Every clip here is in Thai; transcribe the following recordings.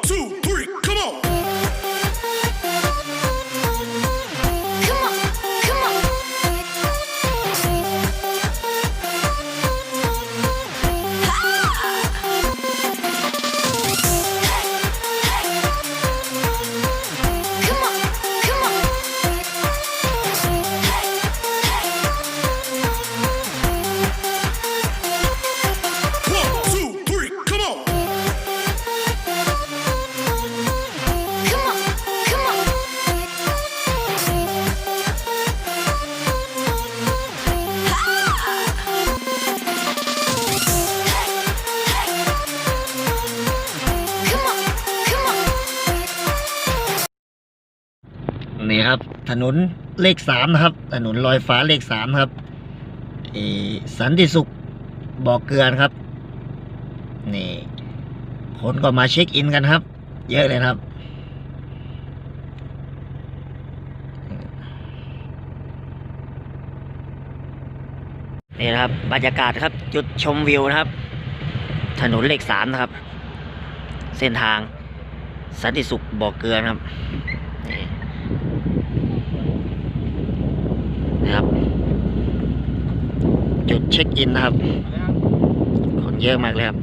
two. นี่ครับ ถนนเลขสามนะครับ ถนนลอยฟ้าเลขสามครับสันติสุขบ่อเกลือนครับ นี่คนก็มาเช็คอินกันครับ เยอะเลยครับ นี่นะครับ บรรยากาศครับ จุดชมวิวนะครับ ถนนเลขสามนะครับ เส้นทางสันติสุขบ่อเกลือนครับ นะครับ จุดเช็คอินนะครับ คนเยอะมากเลยครับ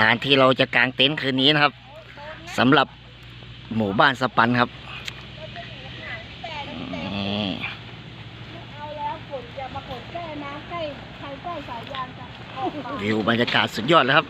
ลานที่เราจะกางเต็นท์คืนนี้นะครับสำหรับหมู่บ้านสปันครับนี่เอาแล้วฝนจะมาฝนแก้น้ำใกล้ใครใกล้สายยางจะออกมาวิวบรรยากาศสุดยอดเลยครับ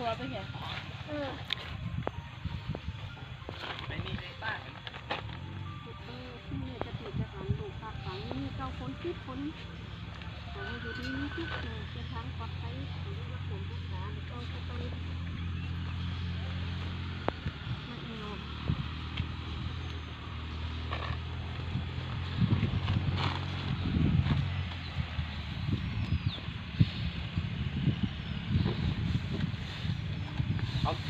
อยู่สัวๆไปเห็นเออ ไม่มีในบ้าน เออที่นี่จะติดจะหันลูกพักฝังมีเก้าคนสิบคนแต่ว่าอยู่ที่นี่ที่เออจะทางปลอดภัยของรักษารักษาแล้วก็จะไปไม่เอา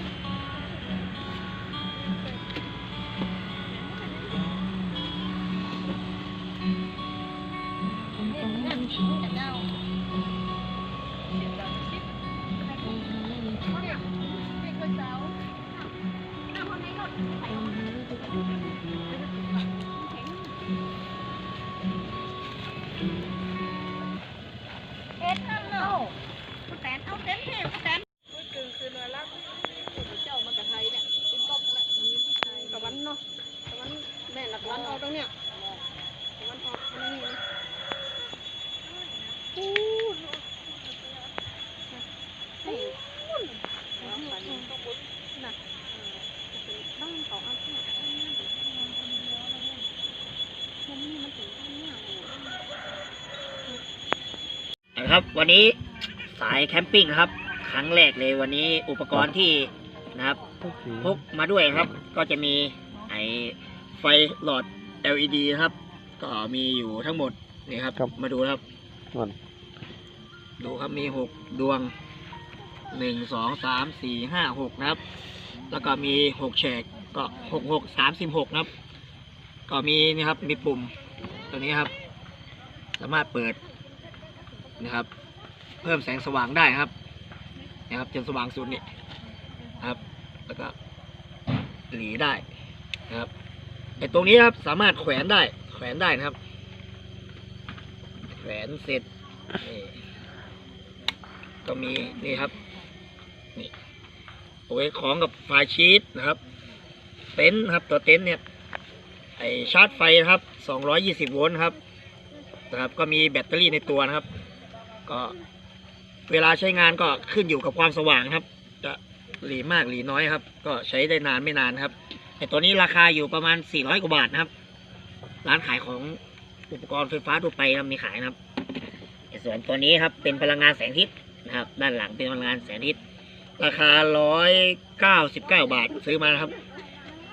ม่หลักวันเอาตรงเนี้ยตะวันออกอันนี้เลยอู้หูนี่ฝันต้องบุญน่ะบ้านของอาชีพมันนี่มันถึงข้างหน้าเลยนะครับวันนี้สายแคมปิ้งครับครั้งแรกเลยวันนี้อุปกรณ์ที่นะครับพกมาด้วยครับ ก็จะมีไอไฟหลอด LED นะครับ ก็มีอยู่ทั้งหมดนี่ครับ ครับ มาดูนะครับมันดูครับมีหกดวงหนึ่งสองสามสี่ห้าหกนะครับ แล้วก็มีหกแฉกก็หกหกสามสิบหกนะครับ ก็มีนี่ครับมีปุ่มตัวนี้ครับ สามารถเปิดนะครับ เพิ่มแสงสว่างได้ครับนะครับจนสว่างสุดนี่นะครับ แล้วก็หลีได้นะครับ ไอ้ตรงนี้ครับ สามารถแขวนได้ แขวนได้นะครับ แขวนเสร็จก็มีนี่ครับ นี่เอาไว้ของกับไฟชีตนะครับ เต็นท์ครับตัวเต็นท์เนี่ย ไอชาร์จไฟครับ220โวลต์ครับนะครับ ก็มีแบตเตอรี่ในตัวนะครับ ก็เวลาใช้งานก็ขึ้นอยู่กับความสว่างครับ จะหลีมากหลีน้อยครับ ก็ใช้ได้นานไม่นานครับ ไอตัวนี้ราคาอยู่ประมาณ 400 กว่าบาทนะครับ ร้านขายของอุปกรณ์ไฟฟ้าทั่วไปนะมีขายนะครับส่วนตัวนี้ครับเป็นพลังงานแสงอาทิตย์นะครับ ด้านหลังเป็นพลังงานแสงอาทิตย์ราคา 199 บาทซื้อมานะครับ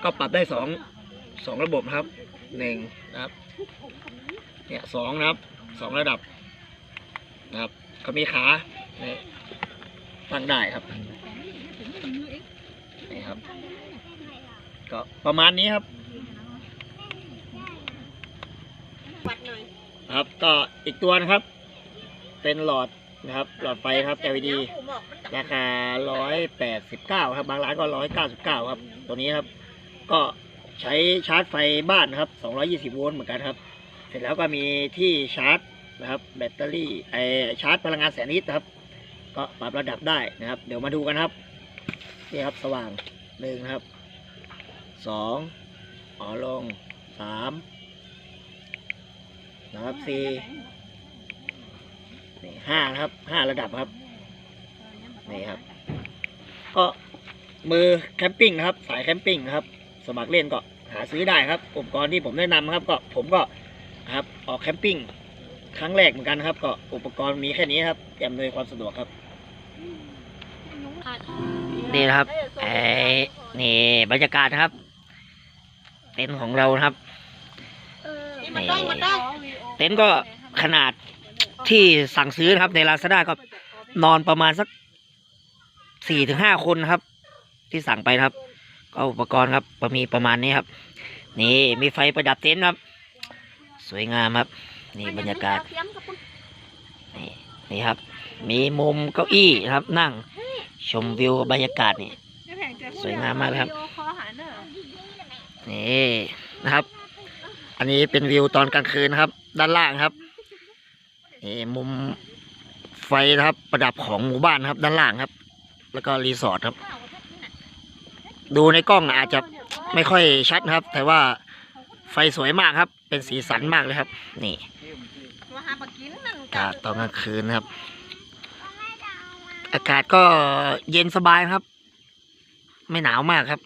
ก็ปรับได้สองสองระบบครับหนึ่งนะครับเนี่ยสองนะครับสองระดับนะครับก็มีขาเนี่ยตั้งได้ครับนี่ครับ ก็ประมาณนี้ครับ วัดหน่อยครับ ก็อีกตัวนะครับ เป็นหลอดนะครับ หลอดไฟครับ LED ราคา 189 ครับ บางร้านก็ 199 ครับ ตัวนี้ครับ ก็ใช้ชาร์จไฟบ้านนะครับ 220 โวลต์เหมือนกันครับ เสร็จแล้วก็มีที่ชาร์จนะครับ แบตเตอรี่ไอชาร์จพลังงานแสงอาทิตย์นะครับ ก็ปรับระดับได้นะครับ เดี๋ยวมาดูกันครับ นี่ครับสว่างหนึ่งนะครับ สองอ๋อลงสามนะครับสี่นี่ห้านะครับห้าระดับครับ นี่ครับ ก็มือแคมปิ้งครับ สายแคมปิ้งครับ สมัครเล่นก็หาซื้อได้ครับอุปกรณ์ที่ผมแนะนำครับ ก็ผมก็ครับออกแคมปิ้งครั้งแรกเหมือนกันครับ ก็อุปกรณ์มีแค่นี้ครับอำนวยความสะดวกครับ นี่นะครับไอ้นี่บรรยากาศนะครับ ต็นท์ของเรานะครับนี่มันต้องมันต้องเต็นท์ก็ขนาดที่สั่งซื้อนะครับในลาซาด้าก็นอนประมาณสักสี่ถึงห้าคนนะครับ ที่สั่งไปนะครับ ก็อุปกรณ์ครับก็มีประมาณนี้ครับ นี่มีไฟประดับเต็นท์ครับ สวยงามครับ นี่บรรยากาศนี่นี่ครับ มีมุมเก้าอี้นะครับนั่ง ชมวิวบรรยากาศนี่ สวยงามมากเลยครับ นี่นะครับ อันนี้เป็นวิวตอนกลางคืนนะครับ ด้านล่างครับนี่มุมไฟนะครับ ประดับของหมู่บ้านครับ ด้านล่างครับ แล้วก็รีสอร์ทครับ ดูในกล้องอาจจะไม่ค่อยชัดครับ แต่ว่าไฟสวยมากครับ เป็นสีสันมากเลยครับ นี่มาหาปลากินนั่นอากาศตอนกลางคืนนะครับ อากาศก็เย็นสบายครับ ไม่หนาวมากครับ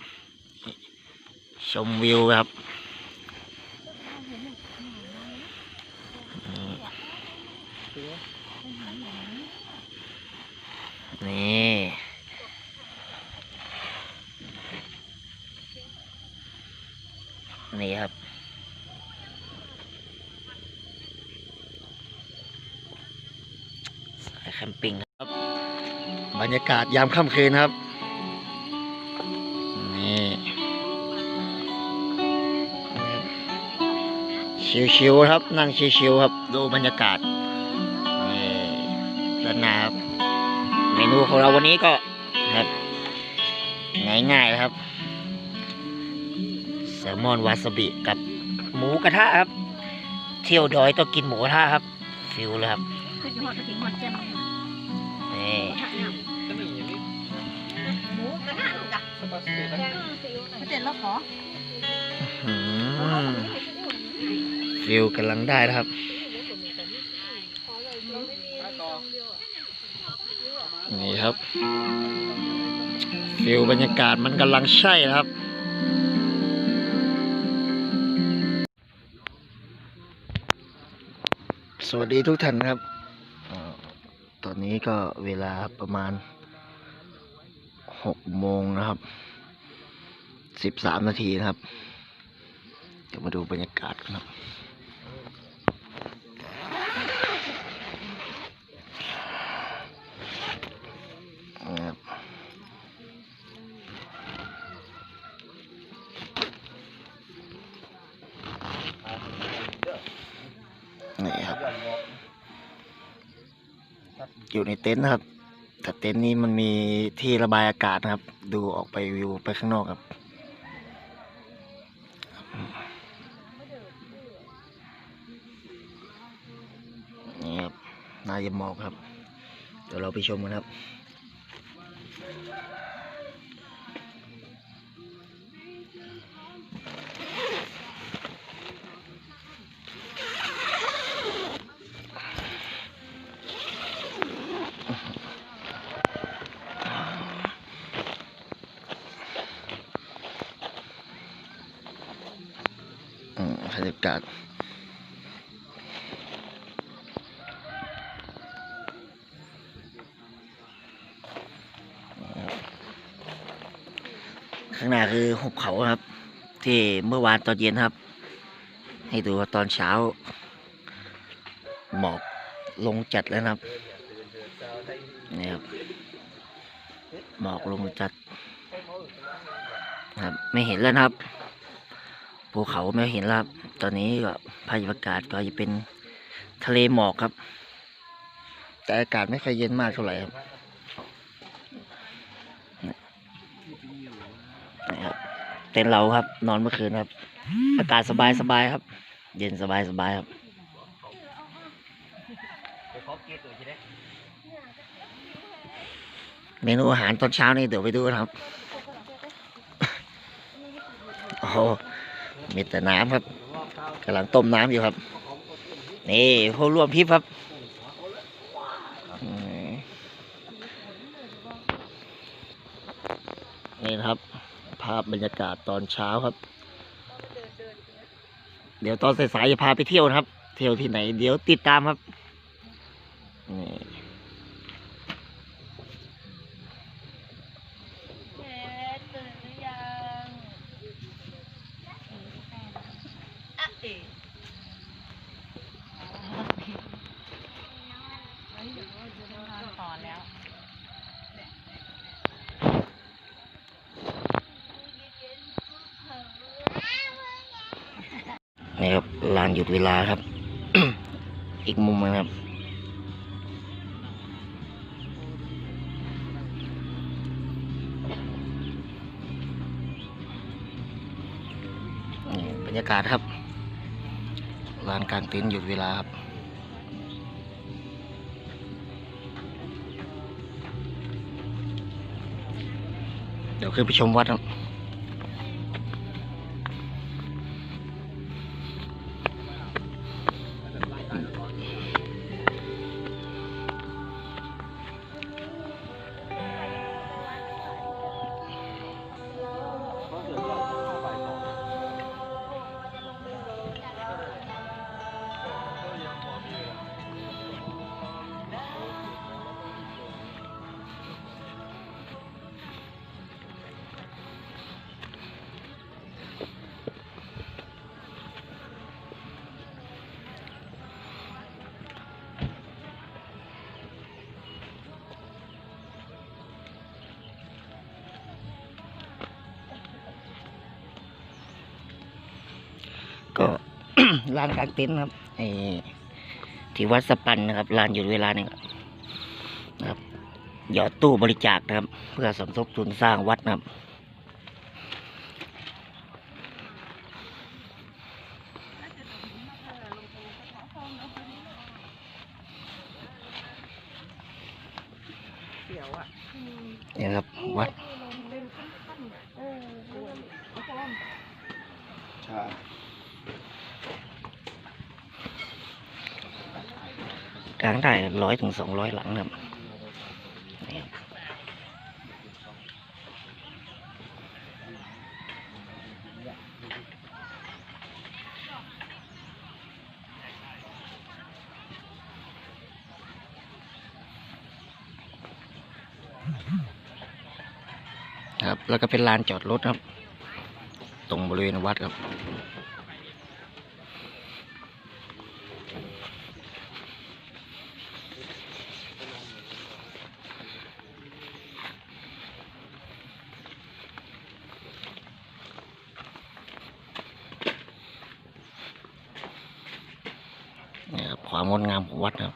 ชมวิวครับนี่นี่ครับสายแคมปิ้งครับ บรรยากาศยามค่ำคืนครับ ชิวๆครับ นั่งชิวๆครับ ดูบรรยากาศนี่ด้านหน้าครับเมนูของเราวันนี้ก็ครับ ง่ายๆนะครับแซลมอนวาซาบิกับหมูกระทะครับ เที่ยวดอยต้องกินหมูกระทะครับ ฟิลเลยครับนี่หนีอย่างนี้หมูกระทะลูกจ้ะเกตตี้ไม่เจ็ดแล้วขอ อืมฟิลกำลังได้นะครับ นี่ครับฟิลบรรยากาศมันกำลังใช่นะครับ สวัสดีทุกท่านครับออตอนนี้ก็เวลาประมาณหกโมงนะครับสิบสามนาทีนะครับ เดี๋ยวมาดูบรรยากาศกันครับ นะครับนี่ครับ อยู่ในเต็นท์นะครับ แต่เต็นท์นี้มันมีที่ระบายอากาศนะครับ ดูออกไปวิวไปข้างนอกครับนี่ครับน่าจะหมอกครับ เดี๋ยวเราไปชมกันครับ ข้างหน้าคือหุบเขาครับ ที่เมื่อวานตอนเย็นครับ ให้ดูว่าตอนเช้า หมอกลงจัดแล้วนะครับนี่ครับหมอกลงจัดครับ ไม่เห็นแล้วครับภูเขาไม่เห็นแล้วครับตอนนี้ก็พายุอากาศก็จะเป็นทะเลหมอกครับ แต่อากาศไม่ค่อยเย็นมากเท่าไหร่ครับนี่ครับ เต็นท์เราครับ นอนเมื่อคืนครับ อากาศสบายสบายๆครับ เย็นสบายสบายๆครับไปขอเกตตัวจะได้เมนูอาหารตอนเช้านี่เดี๋ยวไปดูนะครับโอ้โหมีแต่น้ำครับกำลังต้มน้ำอยู่ครับ นี่ผู้ร่วมทริปครับอืมนี่นะครับ ภาพ บรรยากาศตอนเช้าครับ เดี๋ยวตอนสายๆจะพาไปเที่ยวนะครับ เที่ยวที่ไหน เดี๋ยวติดตามครับ นะครับลานหยุดเวลาครับ อีกมุมนะครับบรรยากาศครับลานกลางเต็นท์หยุดเวลาครับเดี๋ยวขึ้นไปชมวัดครับ ลานกลางเต็นท์ครับไอ้ที่วัดสปันนะครับลานหยุดเวลาหนึ่งนะครับ หยอดตู้บริจาคนะครับ เพื่อสมทบทุนสร้างวัดนะครับเสียวอะนี่ครับวัดเออเอาพร้อม กลางได้ร้อยถึงสองร้อยหลังครับนี่ครับครับ แล้วก็เป็นลานจอดรถครับ ตรงบริเวณวัดครับ นี่ครับความ งดงามของวัดครับ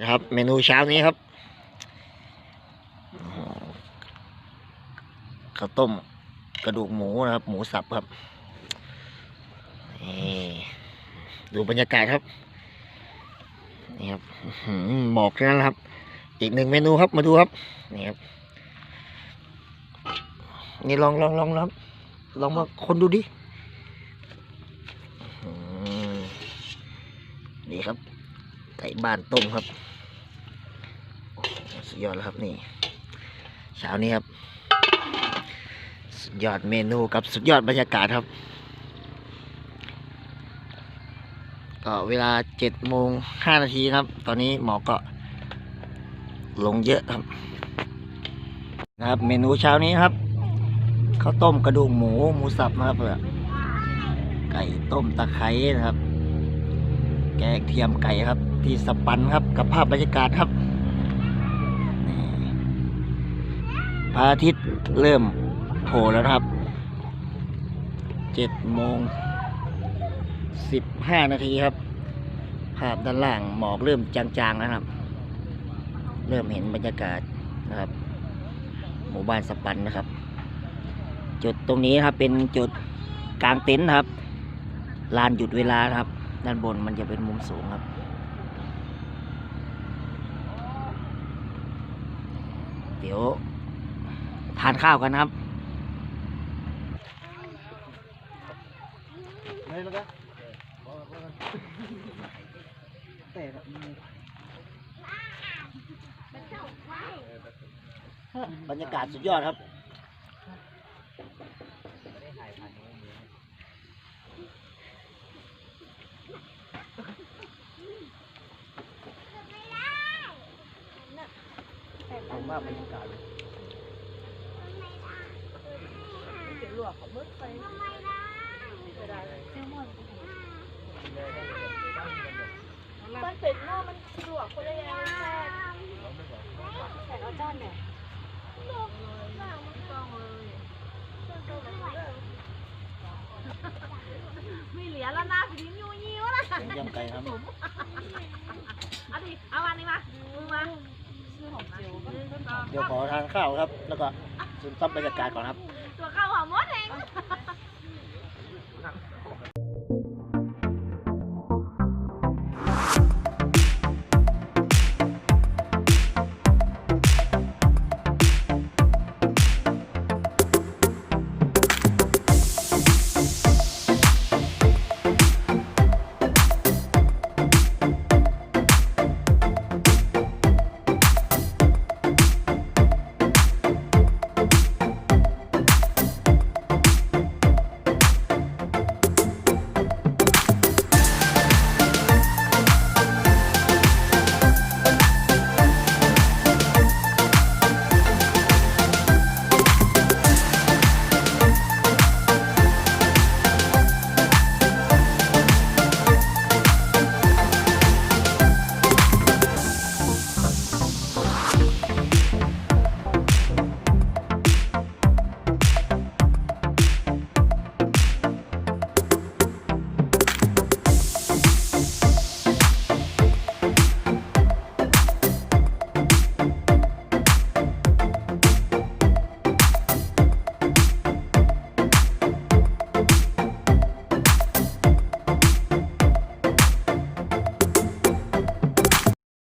นะครับ เมนูเช้านี้ครับข้าวต้มกระดูกหมูนะครับ หมูสับครับนี่ดูบรรยากาศครับนี่ครับอื้อหือหมอกทั้งนั้นครับ อีกหนึ่งเมนูครับมาดูครับนี่ครับนี่ลองลองลองลองลองมาคนดูดินี่ครับ ก่บ้านต้มครับสุดยอดแล้วครับนี่เช้านี้ครับสุดยอดเมนูกับสุดยอดบรรยากาศครับ ก็เวลาเจ็ดโมงห้านาทีครับ ตอนนี้หมอก็ลงเยอะครับ นะครับ เมนูเช้านี้ครับข้าวต้มกระดูกหมูหมูสับนะครับเพื่อไก่ต้มตะไคร้นะครับ แกงเทียมไก่ครับ ที่สปันครับ กับภาพบรรยากาศครับพระอาทิตย์เริ่มโผล่แล้วครับเจ็ดโมงสิบห้านาทีครับ ภาพด้านล่างหมอกเริ่มจางๆแล้วครับ เริ่มเห็นบรรยากาศนะครับ หมู่บ้านสปันนะครับ จุดตรงนี้ครับเป็นจุดกลางเต็นท์ครับลานหยุดเวลาครับ ด้านบนมันจะเป็นมุมสูงครับ เดี๋ยว ทานข้าวกันนะครับบรรยากาศสุดยอดครับ เดี๋ยวขอทานข้าวครับ แล้วก็ซึมซับบรรยากาศก่อนครับ ตัวข้าวหอมมดเอง